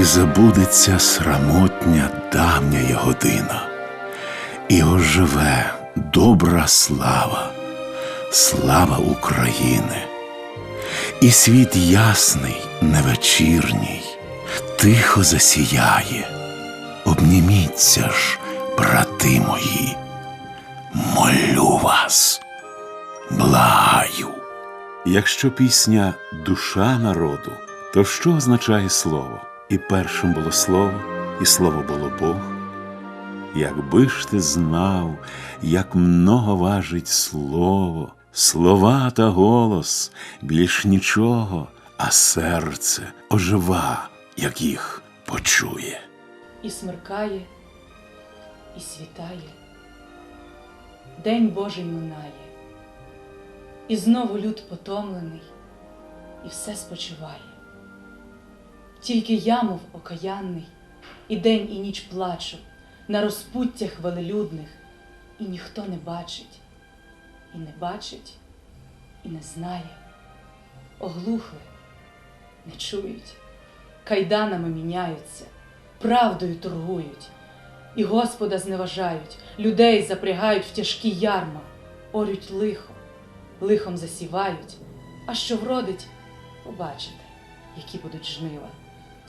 і забудеться срамотня давня година, і оживе добра слава, слава України, і світ ясний, невечірній, тихо засіяє. Обніміться ж, брати мої, молю вас, благаю. Якщо пісня душа народу, то що означає слово? І першим було слово, і слово було Бог. Якби ж ти знав, як много важить слово, слова та голос, більш нічого, а серце ожива, як їх почує. І смеркає, і світає, День Божий минає, і знову люд потомлений, і все спочиває. Тільки я, мов окаянний, і день, і ніч плачу на розпуттях велелюдних, і ніхто не бачить, і не бачить, і не знає, оглухли, не чують, кайданами міняються, правдою торгують, і Господа зневажають, людей запрягають в тяжкі ярма, орють лихо, лихом засівають, а що вродить, побачите, які будуть жнива.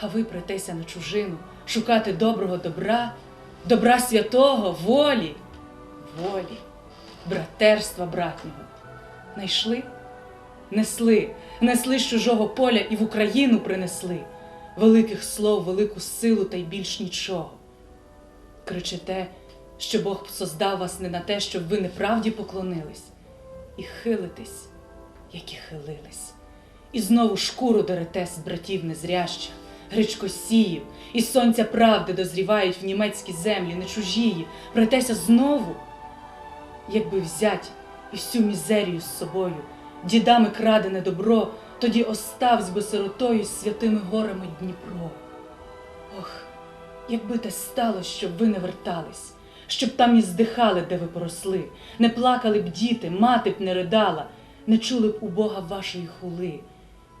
А ви претеся на чужину, шукати доброго добра, добра святого, волі, волі, братерства братнього. Найшли, несли, несли з чужого поля і в Україну принесли. Великих слов, велику силу та й більш нічого. Кричите, що Бог создав вас не на те, щоб ви неправді поклонились, і хилитесь, як і хилились, і знову шкуру дерете з братів незрящих гречкосіїв, і сонця правди дозрівають в німецькі землі, не чужії, претеся знову, якби взять і всю мізерію з собою, дідами крадене добро, тоді оставсь би сиротою з святими горами Дніпро. Ох, якби те стало, щоб ви не вертались, щоб там і здихали, де ви поросли, не плакали б діти, мати б не ридала, не чули б у Бога вашої хули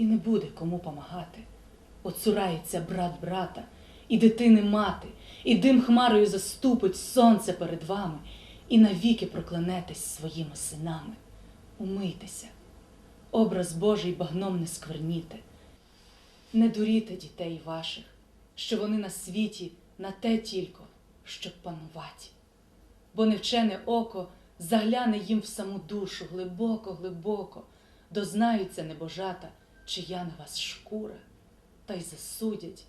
і не буде кому помагати. Оцурається брат брата, і дитини мати, і дим хмарою заступить сонце перед вами, і навіки проклянетесь своїми синами. Умийтеся, образ Божий багном не скверніте. Не дуріте дітей ваших, що вони на світі на те тільки, щоб панувати. Бо невчене око загляне їм в саму душу глибоко, глибоко, дознаються небожата чия на вас шкура, та й засудять,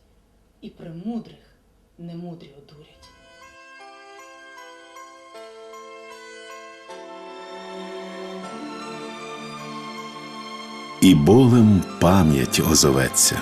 і при мудрих немудрі одурять. І болем пам'ять озоветься.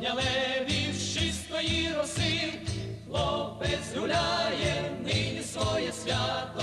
Левів з чистої роси, хлопець гуляє нині своє свято,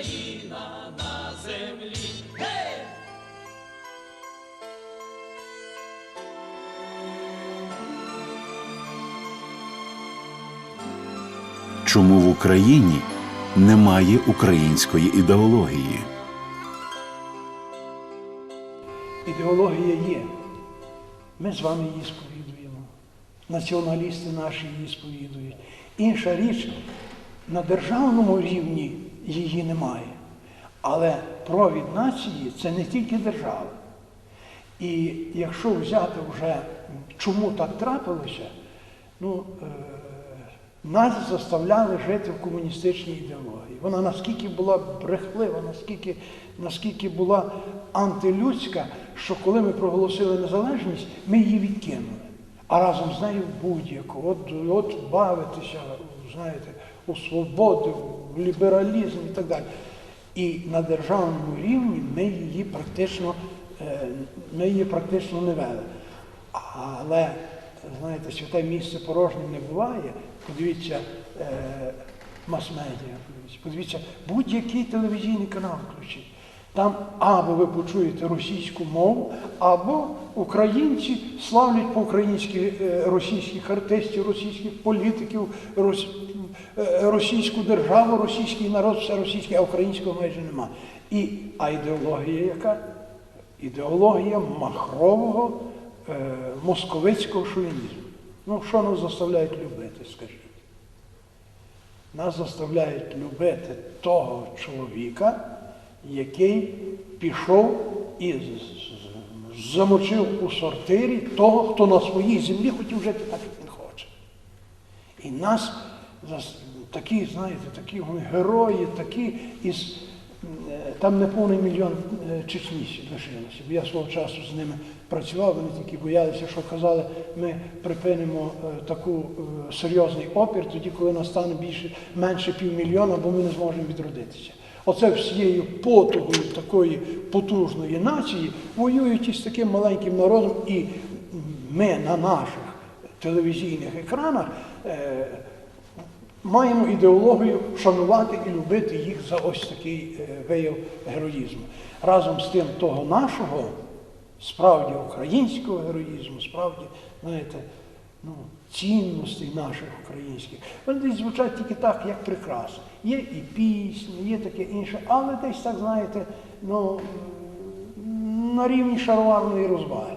Одна країна на землі. Гей! Чому в Україні немає української ідеології? Ідеологія є. Ми з вами її сповідуємо. Націоналісти наші її сповідують. Інша річ, на державному рівні її немає. Але провід нації це не тільки держава. І якщо взяти вже, чому так трапилося, ну, е, нас заставляли жити в комуністичній ідеології. Вона наскільки була брехлива, наскільки, наскільки була антилюдська, що коли ми проголосили незалежність, ми її відкинули. А разом з нею будь-яку. От, от бавитися, знаєте, у свободу, лібералізм і так далі. І на державному рівні ми її практично, е, ми її практично не вели. Але, знаєте, святе місце порожнє не буває. Подивіться е, мас-медіа, подивіться, будь-який телевізійний канал включіть. Там або ви почуєте російську мову, або українці славлять по-українськи е, російських артистів, російських політиків, е, російську державу, російський народ, все російське, а українського майже нема. І, а ідеологія яка? Ідеологія махрового е, московицького шовінізму. Ну, що нас заставляють любити, скажіть? Нас заставляють любити того чоловіка, який пішов і замочив у сортирі того, хто на своїй землі хотів жити так, як він хоче. І нас такі, знаєте, такі герої, такі із е, там не повний мільйон е, чечнісів лишилося. Я свого часу з ними працював, вони тільки боялися, що казали, ми припинимо е, таку серйозний опір, тоді, коли нас стане більше менше півмільйона, бо ми не зможемо відродитися. Оце всією потугою такої потужної нації воюють із таким маленьким народом, і ми на наших телевізійних екранах е, маємо ідеологію шанувати і любити їх за ось такий е, вияв героїзму. Разом з тим того нашого, справді українського героїзму, справді, знаєте, ну, цінностей наших українських. Вони десь звучать тільки так, як прикраса. Є і пісні, є таке інше, але десь так, знаєте, ну, на рівні шароварної розваги.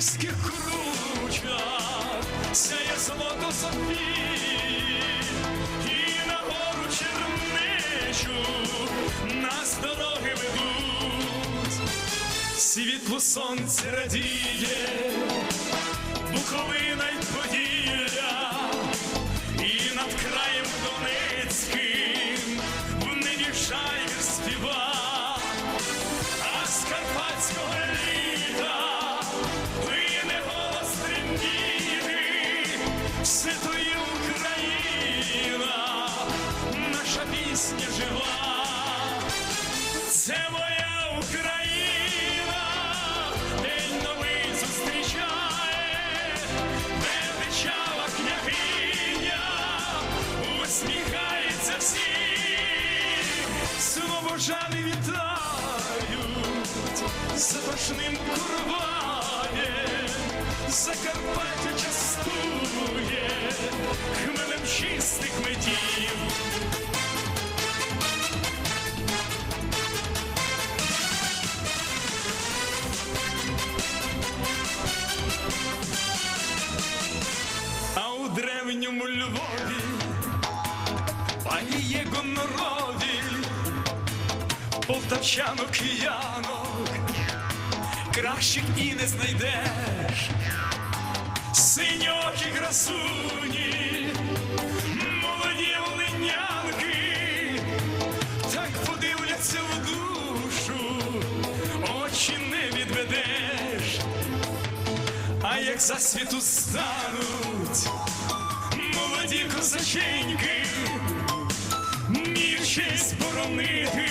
На київських кручах. Сяє золото Софії, і на гору черничу нас дороги ведуть. Світло сонце радіє, Буковина й Поділля, слобожани вітають, запашним курваєм, Закарпаття частує, хмелем чистих медів. А у древньому Львові паніє гонорові, полтавчанок киянок, кращих і не знайдеш, синьокі красуні, молоді оленянки, так подивляться в душу, очі не відведеш. А як засвіту стануть молоді козаченьки, честь боронити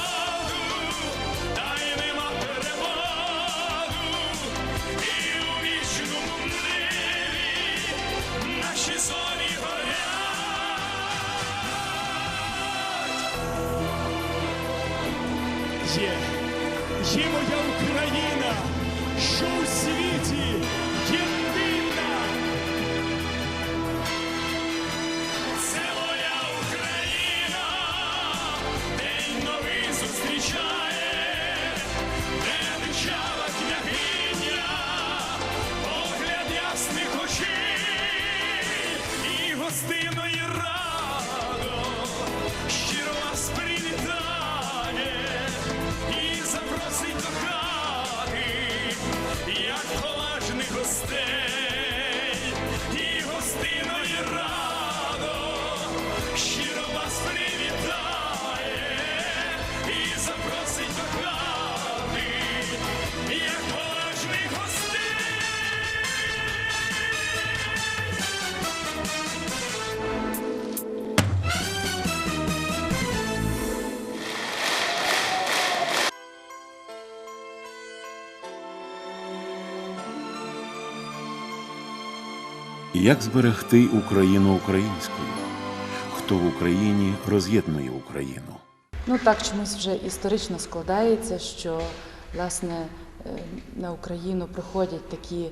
Як зберегти Україну українською? Хто в Україні роз'єднує Україну? Ну так чомусь вже історично складається, що власне е, на Україну приходять такі,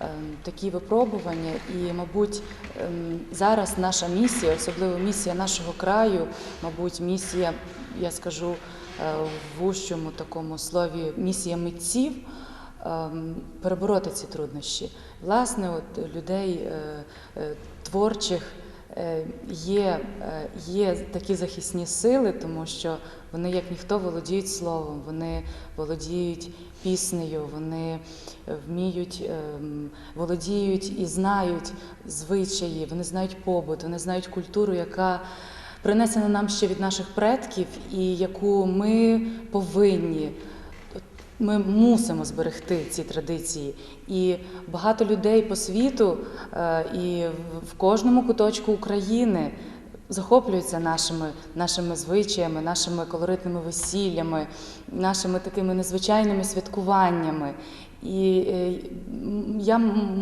е, такі випробування, і, мабуть, ем, зараз наша місія, особливо місія нашого краю, мабуть, місія, я скажу е, в вущому такому слові, місія митців. Ем, Перебороти ці труднощі, власне, от людей е, е, творчих, е, є, є такі захисні сили, тому що вони, як ніхто, володіють словом, вони володіють піснею, вони вміють, ем, володіють і знають звичаї, вони знають побут, вони знають культуру, яка принесена нам ще від наших предків, і яку ми повинні. Ми мусимо зберегти ці традиції. І багато людей по світу е, і в- кожному куточку України захоплюються нашими, нашими звичаями, нашими колоритними весіллями, нашими такими незвичайними святкуваннями. І е, я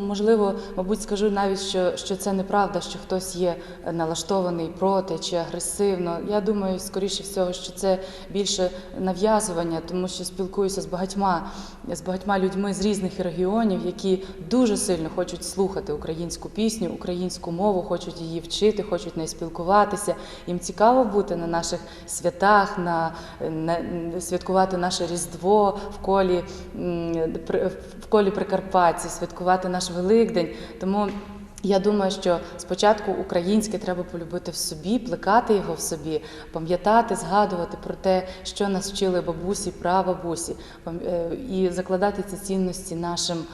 можливо, мабуть, скажу навіть, що, що це неправда, що хтось є налаштований проти чи агресивно. Я думаю, скоріше всього, що це більше нав'язування, тому що спілкуюся з багатьма з багатьма людьми з різних регіонів, які дуже сильно хочуть слухати українську пісню, українську мову, хочуть її вчити, хочуть нею спілкуватися. Їм цікаво бути на наших святах, на, на святкувати наше Різдво в колі в колі Прикарпаття, святкувати наш Великдень. Тому я думаю, що спочатку українське треба полюбити в собі, плекати його в собі, пам'ятати, згадувати про те, що нас вчили бабусі, прабабусі, е, і закладати ці цінності нашим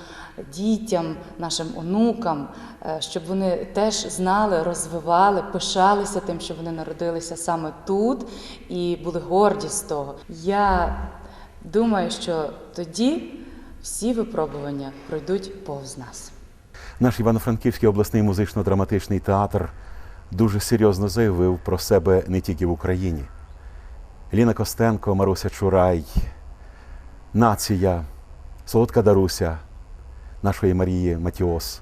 дітям, нашим онукам, е, щоб вони теж знали, розвивали, пишалися тим, що вони народилися саме тут і були горді з того. Я думаю, що тоді всі випробування пройдуть повз нас. Наш Івано-Франківський обласний музично-драматичний театр дуже серйозно заявив про себе не тільки в Україні. Ліна Костенко, Маруся Чурай, Нація, Солодка Даруся, нашої Марії Матіос.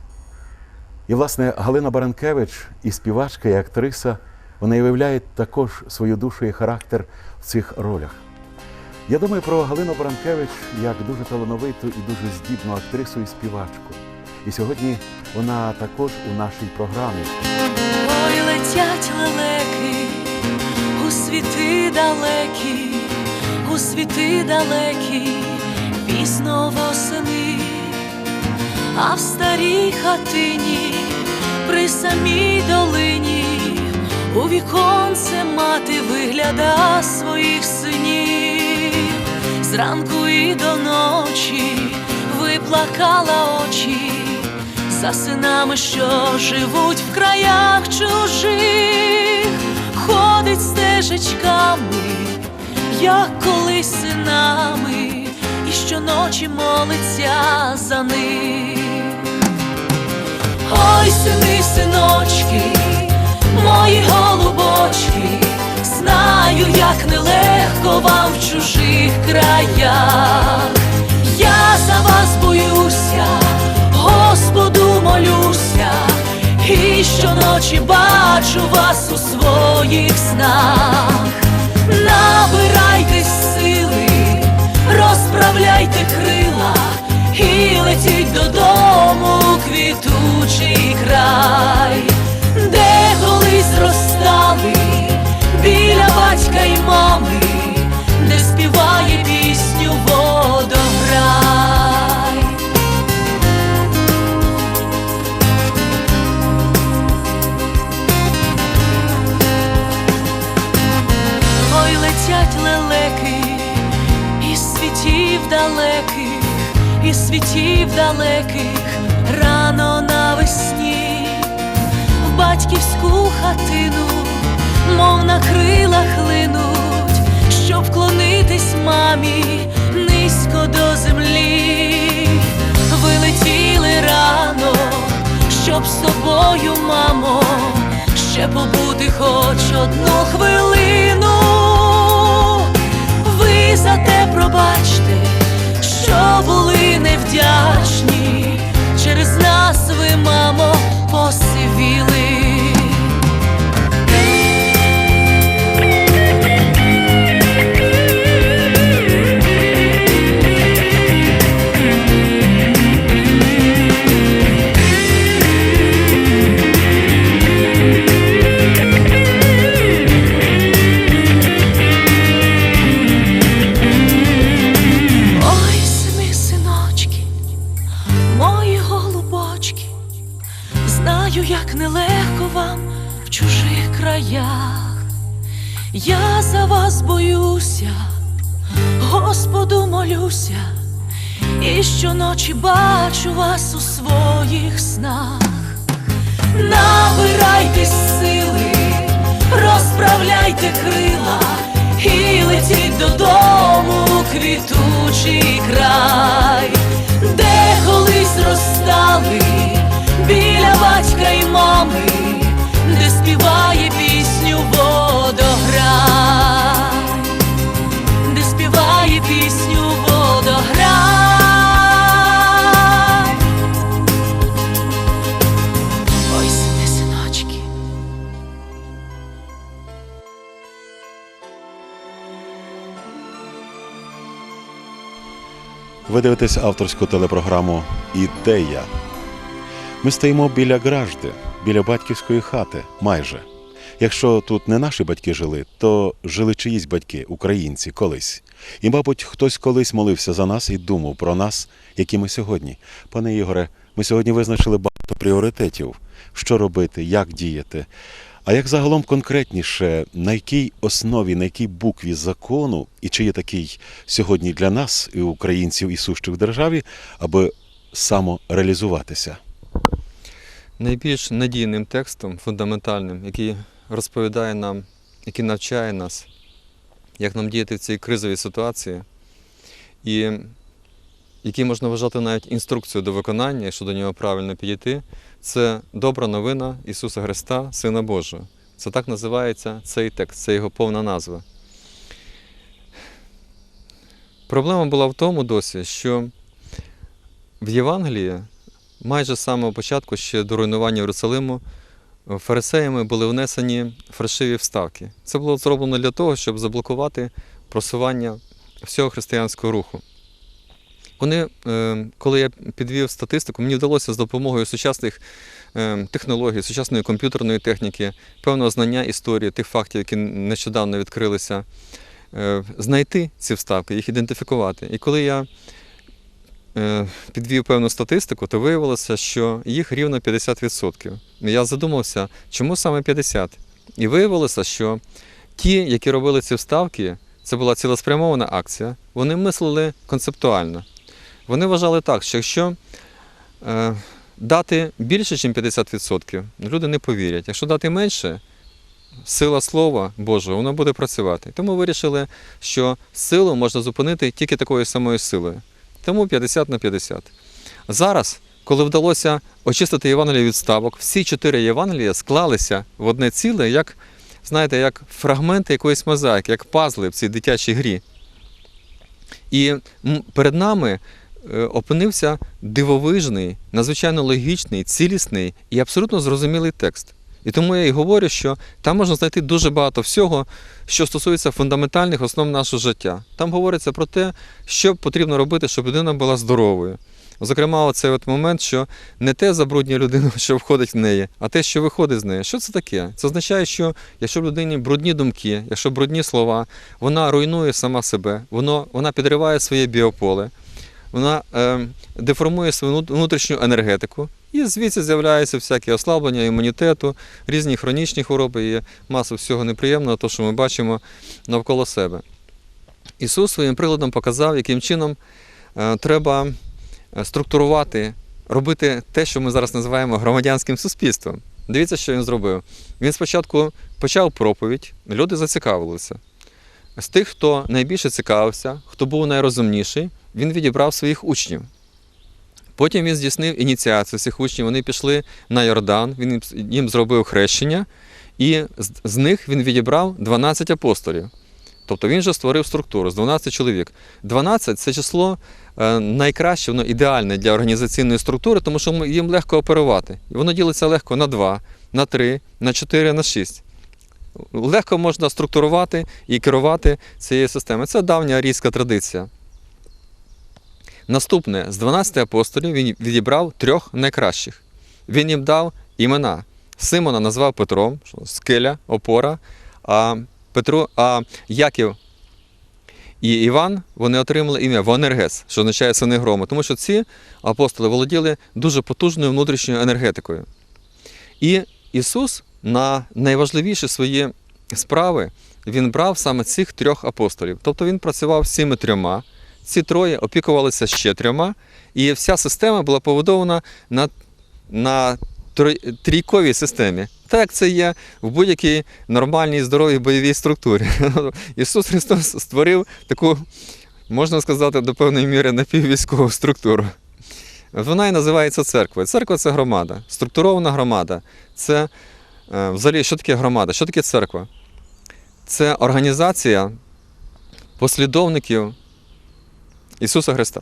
І, власне, Галина Баранкевич, і співачка, і актриса, вони виявляють також свою душу і характер в цих ролях. Я думаю про Галину Баранкевич як дуже талановиту і дуже здібну актрису і співачку. І сьогодні вона також у нашій програмі. Ой, летять лелеки у світи далекі, у світи далекі, пізно восени, а в старій хатині, при самій долині, у віконце мати вигляда своїх синів, зранку і до ночі виплакала очі за синами, що живуть в краях чужих, ходить стежечками, як колись синами, і щоночі молиться за них. Ой, сини, синочки, мої голубочки, знаю, як нелегко вам в чужих краях. Я за вас боюся, Господу молюся, і щоночі бачу вас у своїх снах. Набирайтесь сили, розправляйте крила і летіть додому у квітучий край, де колись зростали біля батька й мами, де співає пісню водограй. Ой, летять лелеки із світів далеких, із світів далеких, рано навесні, в батьківську хатину, мов на крилах линуть, щоб вклонитись мамі низько до землі. Вилетіли рано, щоб з тобою, мамо, ще побути хоч одну хвилину. Ви за те пробачте, що були невдячні, через нас ви, мамо, посивіли. Ви дивитесь авторську телепрограму Ідея. Ми стоїмо біля гражди, біля батьківської хати, майже. Якщо тут не наші батьки жили, то жили чиїсь батьки, українці, колись. І, мабуть, хтось колись молився за нас і думав про нас, які ми сьогодні. Пане Ігоре, ми сьогодні визначили багато пріоритетів, що робити, як діяти. А як загалом конкретніше, на якій основі, на якій букві закону, і чи є такий сьогодні для нас, і українців, і сущих в державі, аби самореалізуватися? найбільш надійним текстом, фундаментальним, який розповідає нам, який навчає нас, як нам діяти в цій кризовій ситуації, і який можна вважати навіть інструкцією до виконання, якщо до нього правильно підійти, це добра новина Ісуса Христа, Сина Божого. Це так називається цей текст, це його повна назва. Проблема була в тому досі, що в Євангелії майже з самого початку, ще до руйнування Єрусалиму, фарисеями були внесені фальшиві вставки. Це було зроблено для того, щоб заблокувати просування всього християнського руху. Вони, е, коли я підвів статистику, мені вдалося з допомогою сучасних е, технологій, сучасної комп'ютерної техніки, певного знання історії, тих фактів, які нещодавно відкрилися, е, знайти ці вставки, їх ідентифікувати. І коли я е, підвів певну статистику, то виявилося, що їх рівно 50%. Я задумався, чому саме 50%? І виявилося, що ті, які робили ці вставки, це була цілеспрямована акція, вони мислили концептуально. Вони вважали так, що якщо е, дати більше, ніж 50%, люди не повірять. Якщо дати менше, сила слова Божого, воно буде працювати. Тому вирішили, що силу можна зупинити тільки такою самою силою. Тому 50 на 50. Зараз, коли вдалося очистити Євангеліє від ставок, всі чотири Євангелія склалися в одне ціле, як, знаєте, як фрагменти якоїсь мозаїки, як пазли в цій дитячій грі. І перед нами опинився дивовижний, надзвичайно логічний, цілісний і абсолютно зрозумілий текст. І тому я і говорю, що там можна знайти дуже багато всього, що стосується фундаментальних основ нашого життя. Там говориться про те, що потрібно робити, щоб людина була здоровою. Зокрема, оцей от момент, що не те забруднює людину, що входить в неї, а те, що виходить з неї. Що це таке? Це означає, що якщо в людині брудні думки, якщо брудні слова, вона руйнує сама себе, воно, вона підриває своє біополе, вона е, деформує свою внутрішню енергетику, і звідси з'являються всякі ослаблення імунітету, різні хронічні хвороби і маса всього неприємного, то, що ми бачимо навколо себе. Ісус своїм прикладом показав, яким чином е, треба е, структурувати, робити те, що ми зараз називаємо громадянським суспільством. Дивіться, що він зробив. Він спочатку почав проповідь, люди зацікавилися. З тих, хто найбільше цікавився, хто був найрозумніший, він відібрав своїх учнів. Потім він здійснив ініціацію цих учнів. Вони пішли на Йордан, він їм- зробив хрещення, і з, них він відібрав 12 апостолів. Тобто він же створив структуру з 12 чоловік. 12 це число е, найкраще, воно ідеальне для організаційної структури, тому що їм легко оперувати. І воно ділиться легко на 2, на 3, на 4, на 6. Легко можна структурувати і керувати цією системою. Це давня арійська традиція. Наступне, з 12 апостолів він відібрав трьох найкращих. Він їм дав імена. Симона назвав Петром, скеля, опора, а, Петру, а Яків і Іван вони отримали ім'я Вонергес, що означає сини грому, тому що ці апостоли володіли дуже потужною внутрішньою енергетикою. І Ісус на найважливіші свої справи він брав саме цих трьох апостолів. Тобто він працював цими трьома, ці троє опікувалися ще трьома, і вся система була побудована на, на трійковій системі. Так це є в будь-якій нормальній здоровій бойовій структурі. Ісус Христос створив таку, можна сказати, до певної міри напіввійськову структуру. Вона і називається церква. Церква це громада, структурована громада. Це е, взагалі, що таке громада? Що таке церква? Це організація послідовників Ісуса Христа.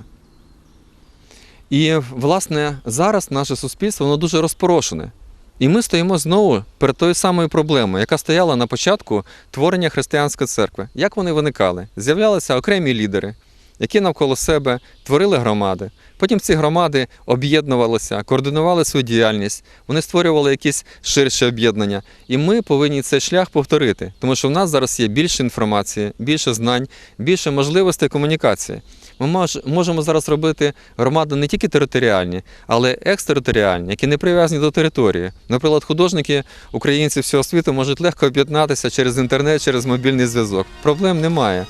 І, власне, зараз наше суспільство воно дуже розпорошене. І ми стоїмо знову перед тою самою проблемою, яка стояла на початку творення християнської церкви. Як вони виникали? З'являлися окремі лідери, які навколо себе творили громади. Потім ці громади об'єднувалися, координували свою діяльність, вони створювали якісь ширші об'єднання. І ми повинні цей шлях повторити, тому що в нас зараз є більше інформації, більше знань, більше можливостей комунікації. Ми можемо зараз робити громади не тільки територіальні, але екстериторіальні, які не прив'язані до території. Наприклад, художники українці всього світу можуть легко об'єднатися через інтернет, через мобільний зв'язок. Проблем немає.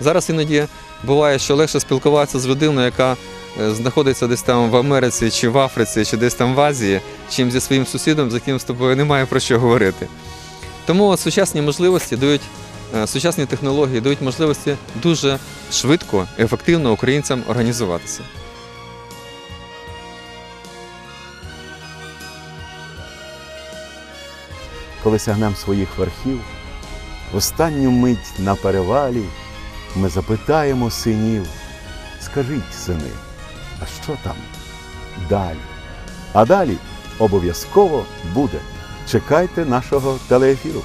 Зараз іноді буває, що легше спілкуватися з людиною, яка е, знаходиться десь там в Америці, чи в Африці, чи десь там в Азії, чим зі своїм сусідом, з яким з тобою немає про що говорити. Тому сучасні можливості дають, е, сучасні технології дають можливості дуже швидко, ефективно українцям організуватися. Коли сягнем своїх верхів, в останню мить на перевалі ми запитаємо синів, скажіть, сини, а що там далі? А далі обов'язково буде. Чекайте нашого телеефіру.